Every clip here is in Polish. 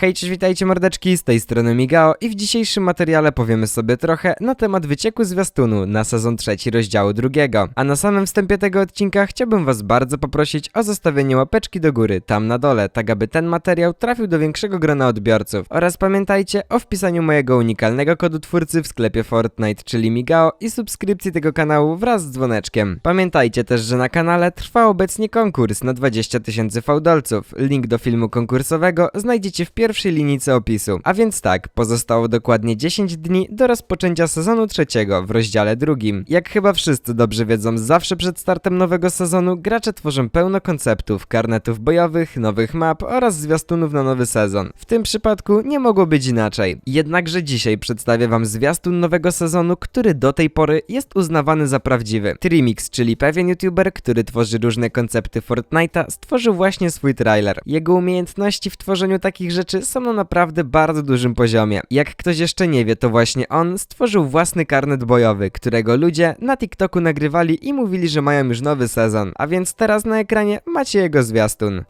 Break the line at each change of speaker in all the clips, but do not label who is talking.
Hej, cześć, witajcie mordeczki, z tej strony Migao i w dzisiejszym materiale powiemy sobie trochę na temat wycieku zwiastunu na sezon trzeci rozdziału drugiego. A na samym wstępie tego odcinka chciałbym was bardzo poprosić o zostawienie łapeczki do góry, tam na dole, tak aby ten materiał trafił do większego grona odbiorców. Oraz pamiętajcie o wpisaniu mojego unikalnego kodu twórcy w sklepie Fortnite, czyli Migao i subskrypcji tego kanału wraz z dzwoneczkiem. Pamiętajcie też, że na kanale trwa obecnie konkurs na 20 tysięcy fałdolców. Link do filmu konkursowego znajdziecie w pierwszej linijce opisu. A więc tak, pozostało dokładnie 10 dni do rozpoczęcia sezonu trzeciego w rozdziale drugim. Jak chyba wszyscy dobrze wiedzą, zawsze przed startem nowego sezonu gracze tworzą pełno konceptów, karnetów bojowych, nowych map oraz zwiastunów na nowy sezon. W tym przypadku nie mogło być inaczej. Jednakże dzisiaj przedstawię wam zwiastun nowego sezonu, który do tej pory jest uznawany za prawdziwy. Trimix, czyli pewien youtuber, który tworzy różne koncepty Fortnite'a, stworzył właśnie swój trailer. Jego umiejętności w tworzeniu takich rzeczy są na naprawdę bardzo dużym poziomie. Jak ktoś jeszcze nie wie, to właśnie on stworzył własny karnet bojowy, którego ludzie na TikToku nagrywali i mówili, że mają już nowy sezon. A więc teraz na ekranie macie jego zwiastun.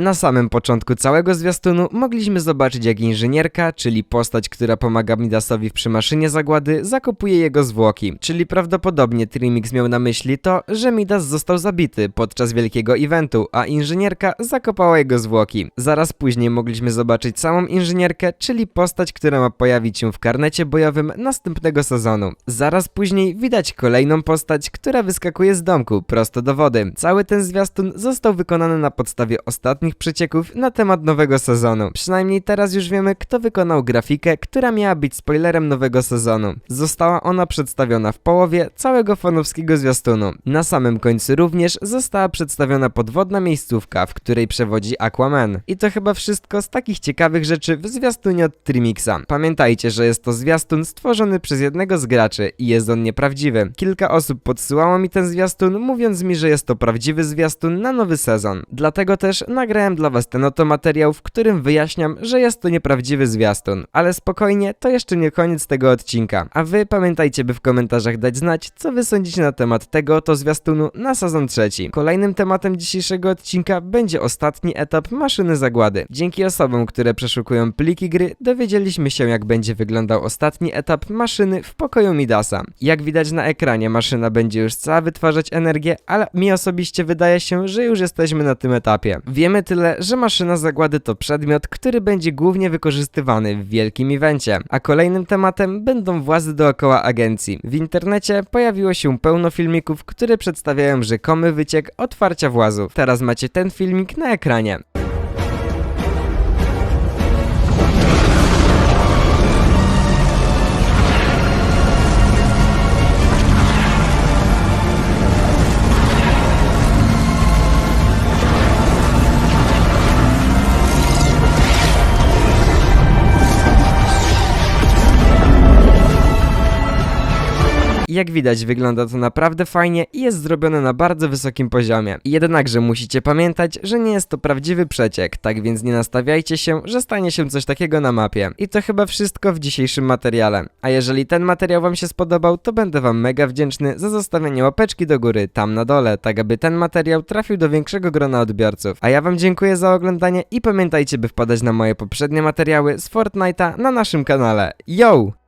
Na samym początku całego zwiastunu mogliśmy zobaczyć jak inżynierka, czyli postać, która pomaga Midasowi w przymaszynie zagłady, zakopuje jego zwłoki. Czyli prawdopodobnie Trimix miał na myśli to, że Midas został zabity podczas wielkiego eventu, a inżynierka zakopała jego zwłoki. Zaraz później mogliśmy zobaczyć samą inżynierkę, czyli postać, która ma pojawić się w karnecie bojowym następnego sezonu. Zaraz później widać kolejną postać, która wyskakuje z domku prosto do wody. Cały ten zwiastun został wykonany na podstawie ostatnich przecieków na temat nowego sezonu. Przynajmniej teraz już wiemy, kto wykonał grafikę, która miała być spoilerem nowego sezonu. Została ona przedstawiona w połowie całego fanowskiego zwiastunu. Na samym końcu również została przedstawiona podwodna miejscówka, w której przewodzi Aquaman. I to chyba wszystko z takich ciekawych rzeczy w zwiastunie od Trimixa. Pamiętajcie, że jest to zwiastun stworzony przez jednego z graczy i jest on nieprawdziwy. Kilka osób podsyłało mi ten zwiastun, mówiąc mi, że jest to prawdziwy zwiastun na nowy sezon. Dlatego też nagrałem dla was ten oto materiał, w którym wyjaśniam, że jest to nieprawdziwy zwiastun. Ale spokojnie, to jeszcze nie koniec tego odcinka. A wy pamiętajcie, by w komentarzach dać znać, co wy sądzicie na temat tego oto zwiastunu na sezon trzeci. Kolejnym tematem dzisiejszego odcinka będzie ostatni etap maszyny zagłady. Dzięki osobom, które przeszukują pliki gry, dowiedzieliśmy się, jak będzie wyglądał ostatni etap maszyny w pokoju Midasa. Jak widać na ekranie, maszyna będzie już cała wytwarzać energię, ale mi osobiście wydaje się, że już jesteśmy na tym etapie. Wiemy tyle, że maszyna zagłady to przedmiot, który będzie głównie wykorzystywany w wielkim evencie, a kolejnym tematem będą włazy dookoła agencji. W internecie pojawiło się pełno filmików, które przedstawiają rzekomy wyciek otwarcia włazów. Teraz macie ten filmik na ekranie. Jak widać, wygląda to naprawdę fajnie i jest zrobione na bardzo wysokim poziomie. Jednakże musicie pamiętać, że nie jest to prawdziwy przeciek, tak więc nie nastawiajcie się, że stanie się coś takiego na mapie. I to chyba wszystko w dzisiejszym materiale. A jeżeli ten materiał wam się spodobał, to będę wam mega wdzięczny za zostawienie łapeczki do góry tam na dole, tak aby ten materiał trafił do większego grona odbiorców. A ja wam dziękuję za oglądanie i pamiętajcie, by wpadać na moje poprzednie materiały z Fortnite'a na naszym kanale. Yo!